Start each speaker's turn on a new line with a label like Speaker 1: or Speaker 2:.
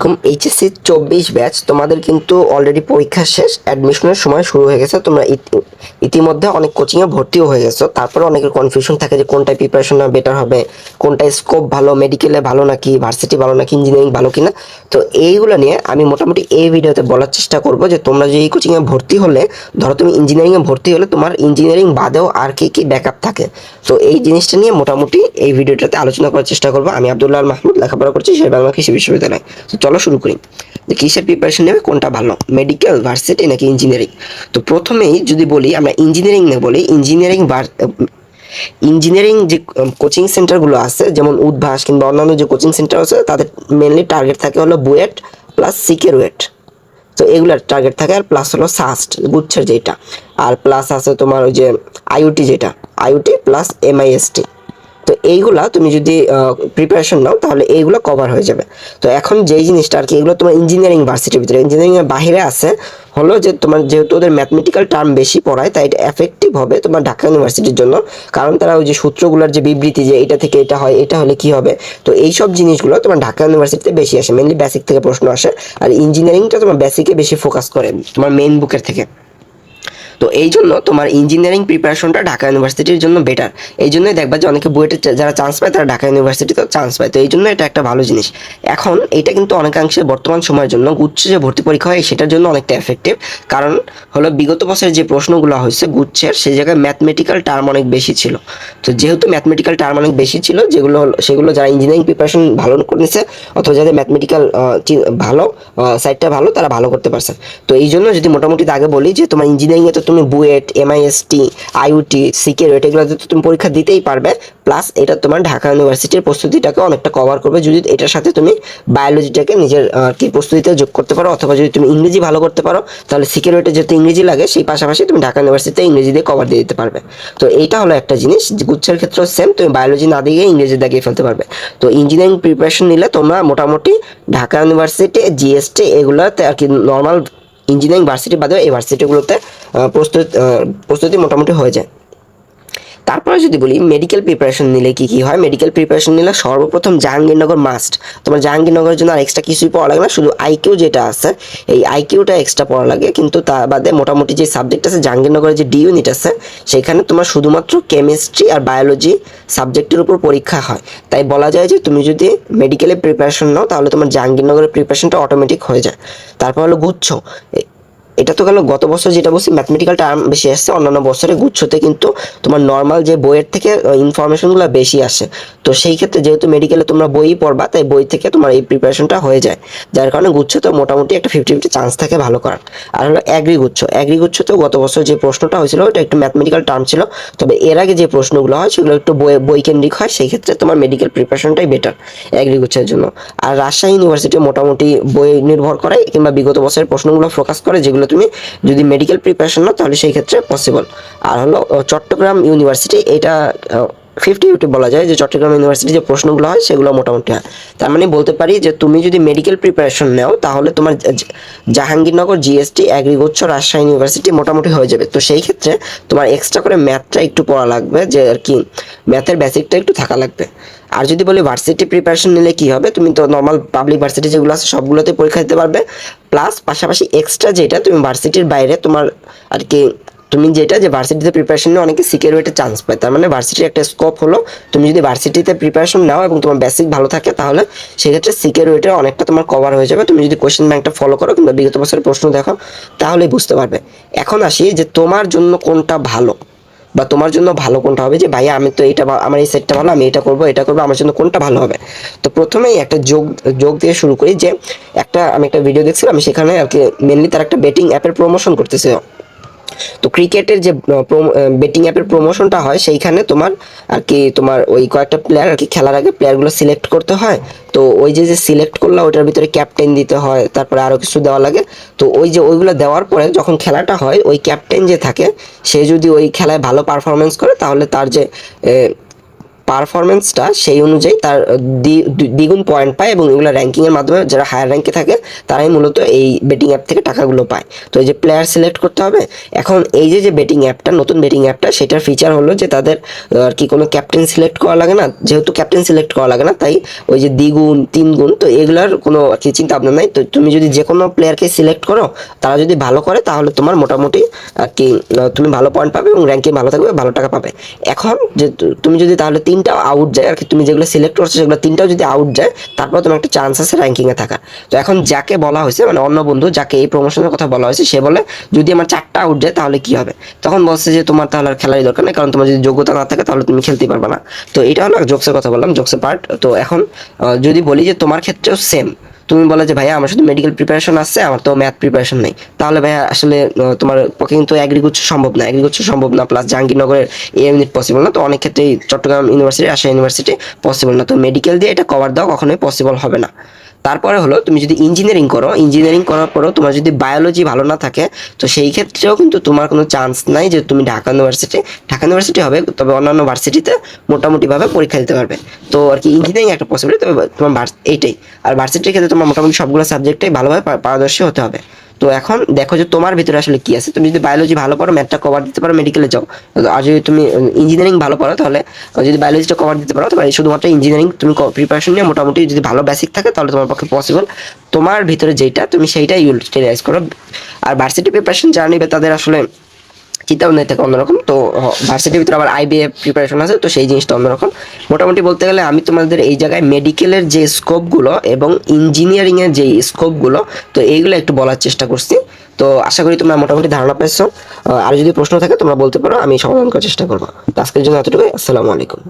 Speaker 1: এরকম এইচএসসি চব্বিশ ব্যাচ তোমাদের কিন্তু অলরেডি পরীক্ষা শেষ অ্যাডমিশনের সময় শুরু হয়ে গেছে, তোমরা ইতি- ইতিমধ্যে অনেক কোচিংয়ে ভর্তিও হয়ে গেছো। তারপরে অনেকের কনফিউশন থাকে যে কোনটায় প্রিপারেশন বেটার হবে কোনটায় স্কোপ ভালো মেডিকেলে ভালো নাকি ভার্সিটি ভালো নাকি ইঞ্জিনিয়ারিং ভালো কিনা? তো এইগুলো নিয়ে আমি মোটামুটি এই ভিডিওতে বলার চেষ্টা করব যে তোমরা যে এই কোচিংয়ে ভর্তি হলে, ধরো তুমি ইঞ্জিনিয়ারিংয়ে ভর্তি হলে তোমার ইঞ্জিনিয়ারিং বাদেও আর কি কি ব্যাকআপ থাকে? তো এই জিনিসটা নিয়ে মোটামুটি এই ভিডিওটাতে আলোচনা করার চেষ্টা করব। আমি আব্দুল্লাহ মাহমুদ, লেখাপড়া করছি সেই বাংলা কৃষি বিশ্ববিদ্যালয়। চলো শুরু করি। যে কিসের প্রিপারেশন নেবে, কোনটা ভালো? মেডিকেল ভার্সিটি নাকি ইঞ্জিনিয়ারিং তো প্রথমেই যদি বলি, আমরা ইঞ্জিনিয়ারিং নিয়ে বলি ইঞ্জিনিয়ারিং ইঞ্জিনিয়ারিং যে কোচিং সেন্টারগুলো আছে, যেমন উদ্ভাস কিংবা অন্যান্য যে কোচিং সেন্টার আছে, তাদের মেনলি টার্গেট থাকে হলো বুয়েট প্লাস সিকের ওয়েট তো এগুলার টার্গেট থাকে আর প্লাস হলো সাস্ট, গুচ্ছের যেটা আর প্লাস আছে তোমার ওই যে আইওটি যেটা, আইওটি প্লাস এমআইএসটি। তো এইগুলা তুমি যদি প্রিপারেশন নাও, তাহলে এইগুলো কভার হয়ে যাবে। তো এখন যেই জিনিসটা আর কি, এগুলো তোমার ইঞ্জিনিয়ারিং ভার্সিটির ভিতরে। ইঞ্জিনিয়ারিং এর বাইরে আছে, হলো যে তোমার যেহেতু ওদের ম্যাথমেটিক্যাল টার্ম বেশি পড়ায়, তাই এটা এফেক্টিভ হবে তোমার ঢাকা ইউনিভার্সিটির জন্য। কারণ তারা ওই যে সূত্রগুলোর যে বিবৃতি যে এটা থেকে এটা হয়, এটা হলে কি হবে? তো এই সব জিনিসগুলো তোমার ঢাকা ইউনিভার্সিটিতে বেশি আসে। মেনলি বেসিক থেকে প্রশ্ন আসে। আর ইঞ্জিনিয়ারিংটা তোমার বেসিকে বেশি ফোকাস করে তোমার মেইন বুকের থেকে। তো এই জন্য তোমার ইঞ্জিনিয়ারিং প্রিপারেশনটা ঢাকা ইউনিভার্সিটির জন্য বেটার এই জন্যই দেখবা যে অনেকে বুয়েটে যারা চান্স পায়, তারা ঢাকা ইউনিভার্সিটিতে চান্স পায়। তো এই জন্য এটা একটা ভালো জিনিস। এখন এটা কিন্তু অনেকাংশে বর্তমান সময়ের জন্য গুচ্ছ যে ভর্তি পরীক্ষা হয়, সেটার জন্য অনেকটা এফেক্টিভ কারণ হলো বিগত বছরের যে প্রশ্নগুলো হয়েছে গুচ্ছের সেই জায়গায় ম্যাথমেটিক্যাল টার্ম অনেক বেশি ছিল। তো যেহেতু ম্যাথমেটিক্যাল টার্ম অনেক বেশি ছিল, যেগুলো হলো- সেগুলো যারা ইঞ্জিনিয়ারিং প্রিপারেশন ভালো করেছে, অথবা যাদের ম্যাথমেটিক্যাল ভালো সাইডটা ভালো, তারা ভালো করতে পারছে। তো এই জন্য যদি মোটামুটি আগে বলি যে তোমার ইঞ্জিনিয়ারিংয়ে তো তুমি বুয়েট এমআইএসটি আইউটি সিকেরুয়েট এগুলোতে তো তুমি পরীক্ষা দিতেই পারবে প্লাস এটা তোমার ঢাকা ইউনিভার্সিটির প্রস্তুতিটাকে অনেকটা কভার করবে। যদি এটার সাথে তুমি বায়োলজিটাকে নিজের আর কি প্রস্তুতিতে যোগ করতে পারো, অথবা যদি তুমি ইংরেজি ভালো করতে পারো, তাহলে সিকিউরিটি যেহেতু ইংরেজি লাগে, সেই পাশাপাশি তুমি ঢাকা ইউনিভার্সিটিতে ইংরেজি দিয়ে কভার দিয়ে দিতে পারবে। তো এইটা হলো একটা জিনিস গুচ্ছের ক্ষেত্রেও সেম তুমি বায়োলজি না দিয়ে ইংরেজি দাগিয়ে ফেলতে পারবে। তো ইঞ্জিনিয়ারিং প্রিপারেশন নিলে তোমরা মোটামুটি ঢাকা ইউনিভার্সিটি জিএসটি এগুলোতে আর কি নর্মাল ইঞ্জিনিয়ারিং ভার্সিটি বাদেও এই ভার্সিটিগুলোতে প্রস্তুত প্রস্তুতি মোটামুটি হয়ে যায়। তারপরে যদি বলি মেডিকেল প্রিপারেশন নিলে কি কি হয়? মেডিকেল প্রিপারেশন নিলে সর্বপ্রথম জাহাঙ্গীরনগর মাস্ট তোমার জাহাঙ্গীরনগরের জন্য আর এক্সট্রা কিছুই পড়া লাগে না, শুধু আইকিউ যেটা আছে, এই আইকিউটা এক্সট্রা পড়া লাগে। কিন্তু তার বাদে মোটামুটি যে সাবজেক্ট আছে জাহাঙ্গীরনগরের যে ডি ইউনিট আছে, সেখানে তোমার শুধুমাত্র কেমিস্ট্রি আর বায়োলজি সাবজেক্টের উপর পরীক্ষা হয়। তাই বলা যায় যে তুমি যদি মেডিকেলে প্রিপারেশন নাও, তাহলে তোমার জাহাঙ্গীরনগরের প্রিপারেশনটা অটোমেটিক হয়ে যায়। তারপর হলো গুচ্ছ। এটা তো গেল গত বছর যেটা বলছি ম্যাথমেটিক্যাল টার্ম বেশি আসছে, অন্যান্য বছরে গুচ্ছতে কিন্তু তোমার নর্মাল যে বইয়ের থেকে ইনফরমেশনগুলো বেশি আসে। তো সেই ক্ষেত্রে যেহেতু মেডিকেলে তোমরা বই পড়বা, তাই বই থেকে তোমার এই প্রিপারেশনটা হয়ে যায়। যার কারণে গুচ্ছতে মোটামুটি একটা ফিফটি ফিফটি চান্স থাকে ভালো করার। আর হলো অ্যাগ্রি গুচ্ছ অ্যাগ্রি গুচ্ছতেও গত বছর যে প্রশ্নটা হয়েছিল, ওটা একটু ম্যাথমেটিক্যাল টার্ম ছিল। তবে এর আগে যে প্রশ্নগুলো হয়, সেগুলো একটু বই বই কেন্দ্রিক হয়, সেই ক্ষেত্রে তোমার মেডিকেল প্রিপারেশনটাই বেটার অ্যাগ্রি গুচ্ছের জন্য। আর রাজশাহী ইউনিভার্সিটি মোটামুটি বই নির্ভর করে, কিংবা বিগত বছরের প্রশ্নগুলো ফোকাস করে, যেগুলো তুমি যদি মেডিকেল প্রিপারেশন নাও, তাহলে সেই ক্ষেত্রে পসিবল আর হলো চট্টগ্রাম ইউনিভার্সিটি এটা ফিফটি ফিফটি বলা যায় যে চট্টগ্রাম ইউনিভার্সিটি যে প্রশ্নগুলো হয়, সেগুলো মোটামুটি হয়। তার মানে বলতে পারি যে তুমি যদি মেডিকেল প্রিপারেশন নাও, তাহলে তোমার জাহাঙ্গীরনগর জিএসটি অ্যাগ্রিগোচ্ছ রাজশাহী ইউনিভার্সিটি মোটামুটি হয়ে যাবে। তো সেই ক্ষেত্রে তোমার এক্সট্রা করে ম্যাথটা একটু পড়া লাগবে যে আর কি ম্যাথের বেসিকটা একটু থাকা লাগবে। আর যদি বলি ভার্সিটি প্রিপারেশন নিলে কি হবে? তুমি তো নর্মাল পাবলিক ভার্সিটি যেগুলো আছে, সবগুলোতে পরীক্ষা দিতে পারবে। প্লাস পাশাপাশি এক্সট্রা যেটা তুমি ভার্সিটির বাইরে তোমার আর কি, তুমি যেটা যে ভার্সিটিতে প্রিপারেশন নিয়ে অনেকে সিকিউরিটি চান্স পায়। তার মানে ভার্সিটির একটা স্কোপ হলো, তুমি যদি ভার্সিটিতে প্রিপারেশন নাও এবং তোমার বেসিক ভালো থাকে, তাহলে সেক্ষেত্রে সিকিউরিটির অনেকটা তোমার কভার হয়ে যাবে। তুমি যদি কোয়েশ্চেন ব্যাংকটা ফলো করো কিংবা বিগত বছরের প্রশ্ন দেখো, তাহলেই বুঝতে পারবে। এখন আসি যে তোমার জন্য কোনটা ভালো। বা তোমার জন্য ভালো কোনটা হবে যে, ভাইয়া, আমি তো এটা আমার এই সেটটা ভালো আমি এটা করব, এটা করব, আমার জন্য কোনটা ভালো হবে? তো প্রথমেই একটা যোগ যোগ দিয়ে শুরু করি যে, একটা, আমি একটা ভিডিও দেখছিলাম, সেখানে আর কি মেনলি তার একটা বেটিং অ্যাপের প্রমোশন করতেছে। তো ক্রিকেটের যে বেটিং অ্যাপের প্রমোশনটা হয়, সেইখানে তোমার আর কি তোমার ওই কয়েকটা প্লেয়ার আর কি খেলার আগে প্লেয়ারগুলো সিলেক্ট করতে হয়। তো ওই যে যে সিলেক্ট করল ওইটার ভিতরে ক্যাপ্টেন দিতে হয়, তারপরে আরও কিছু দেওয়া লাগে। তো ওই যে, ওইগুলো দেওয়ার পরে যখন খেলাটা হয়, ওই ক্যাপ্টেন যে থাকে, সে যদি ওই খেলায় ভালো পারফরমেন্স করে, তাহলে তার যে পারফরমেন্সটা সেই অনুযায়ী তার দ্বি- দ্বি- দ্বিগুণ পয়েন্ট পায় এবং এগুলো র্যাঙ্কিংয়ের মাধ্যমে যারা হায়ার র্যাঙ্কে থাকে, তারাই মূলত এই বেটিং অ্যাপ থেকে টাকাগুলো পায়। তো এই যে প্লেয়ার সিলেক্ট করতে হবে, এখন এই যে যে বেটিং অ্যাপটা নতুন বেটিং অ্যাপটা সেটার ফিচার হলো যে তাদের আর কি কোনো ক্যাপ্টেন সিলেক্ট করা লাগে না, যেহেতু ক্যাপ্টেন সিলেক্ট করা লাগে না, তাই ওই যে দ্বিগুণ, তিনগুণ, তো এগুলার কোনো আর কি চিন্তা ভাবনা নাই। তো তুমি যদি যে কোনো প্লেয়ারকে সিলেক্ট করো, তারা যদি ভালো করে, তাহলে তোমার মোটামুটি আর কি তুমি ভালো পয়েন্ট পাবে এবং র্যাঙ্কিং ভালো থাকবে, ভালো টাকা পাবে। এখন যে তুমি যদি তাহলে তিনটা আউট যায়। আর কি তুমি যেগুলো সিলেক্ট করছ, সেগুলো তিনটাও যদি আউট যায়, তারপর তোমার একটা চান্স আছে র্যাঙ্কিংয়ে থাকা। তো এখন যাকে বলা হয়েছে মানে অন্য বন্ধু, যাকে এই প্রমোশনের কথা বলা হয়েছে, সে বলে, যদি আমার চারটা আউট যায়, তাহলে কি হবে? তখন বলছে যে, তোমার তাহলে আর খেলারই দরকার নেই, কারণ তোমার যদি যোগ্যতা না থাকে, তাহলে তুমি খেলতে পারবে না। তো এটা হলো জোকসের কথা বললাম জোকসের পার্ট তো এখন যদি বলি যে, তোমার ক্ষেত্রেও সেম তুমি বলে যে, ভাইয়া, আমার শুধু মেডিকেল প্রিপারেশন আছে, আমার তো ম্যাথ প্রিপারেশন নেই। তাহলে ভাইয়া, আসলে তোমার পক্ষে কিন্তু অ্যাগ্রিকালচার সম্ভব না। অ্যাগ্রিকালচার সম্ভব না প্লাস জাহাঙ্গীরনগরের এ ইউনিট পসিবল না। তো অনেক ক্ষেত্রেই চট্টগ্রাম ইউনিভার্সিটি আশা ইউনিভার্সিটি পসিবল না। তো মেডিকেল দিয়ে এটা কভার দেওয়া কখনোই পসিবল হবে না। তারপরে হলো তুমি যদি ইঞ্জিনিয়ারিং করো ইঞ্জিনিয়ারিং করার পরেও তোমার যদি বায়োলজি ভালো না থাকে, তো সেই ক্ষেত্রেও কিন্তু তোমার কোনো চান্স নাই যে তুমি ঢাকা ইউনিভার্সিটি ঢাকা ইউনিভার্সিটি হবে, তবে অন্যান্য ভার্সিটিতে মোটামুটিভাবে পরীক্ষা দিতে পারবে। তো আর কি ইঞ্জিনিয়ারিং একটা পসিবিলিটি তবে তোমার এইটাই। আর ভার্সিটির ক্ষেত্রে তোমার মোটামুটি সবগুলো সাবজেক্টেই ভালোভাবে পারদর্শী হতে হবে। তো এখন দেখো যে তোমার ভিতরে আসলে কি আছে। তুমি যদি বায়োলজি ভালো পড়ো ম্যাথটা কভার দিতে পারো মেডিকেলে যাও। আর যদি তুমি ইঞ্জিনিয়ারিং ভালো পড়ো, তাহলে যদি বায়োলজিটা কভার দিতে পারো তাহলে শুধুমাত্র ইঞ্জিনিয়ারিং তুমি প্রিপারেশন নিয়ে মোটামুটি যদি ভালো বেসিক থাকে, তাহলে তোমার পক্ষে পসিবল তোমার ভিতরে যেটা তুমি সেইটাই ইউটিলাইজ করো। আর ভার্সিটি প্রিপারেশন যারা নেবে, তাদের আসলে চিন্তা ভাবনা থেকে অন্যরকম। তো ভার্সিটির ভিতরে আবার আইবিএফ প্রিপারেশন আছে, তো সেই জিনিসটা অন্যরকম। মোটামুটি বলতে গেলে আমি তোমাদের এই জায়গায় মেডিকেলের যে স্কোপগুলো এবং ইঞ্জিনিয়ারিংয়ের যে স্কোপগুলো তো এইগুলো একটু বলার চেষ্টা করছি। তো আশা করি তোমরা মোটামুটি ধারণা পেয়েছ। আর যদি প্রশ্ন থাকে তোমরা বলতে পারো, আমি সমাধান করার চেষ্টা করব। আজকের জন্য এতটুকুই। আসসালামু আলাইকুম।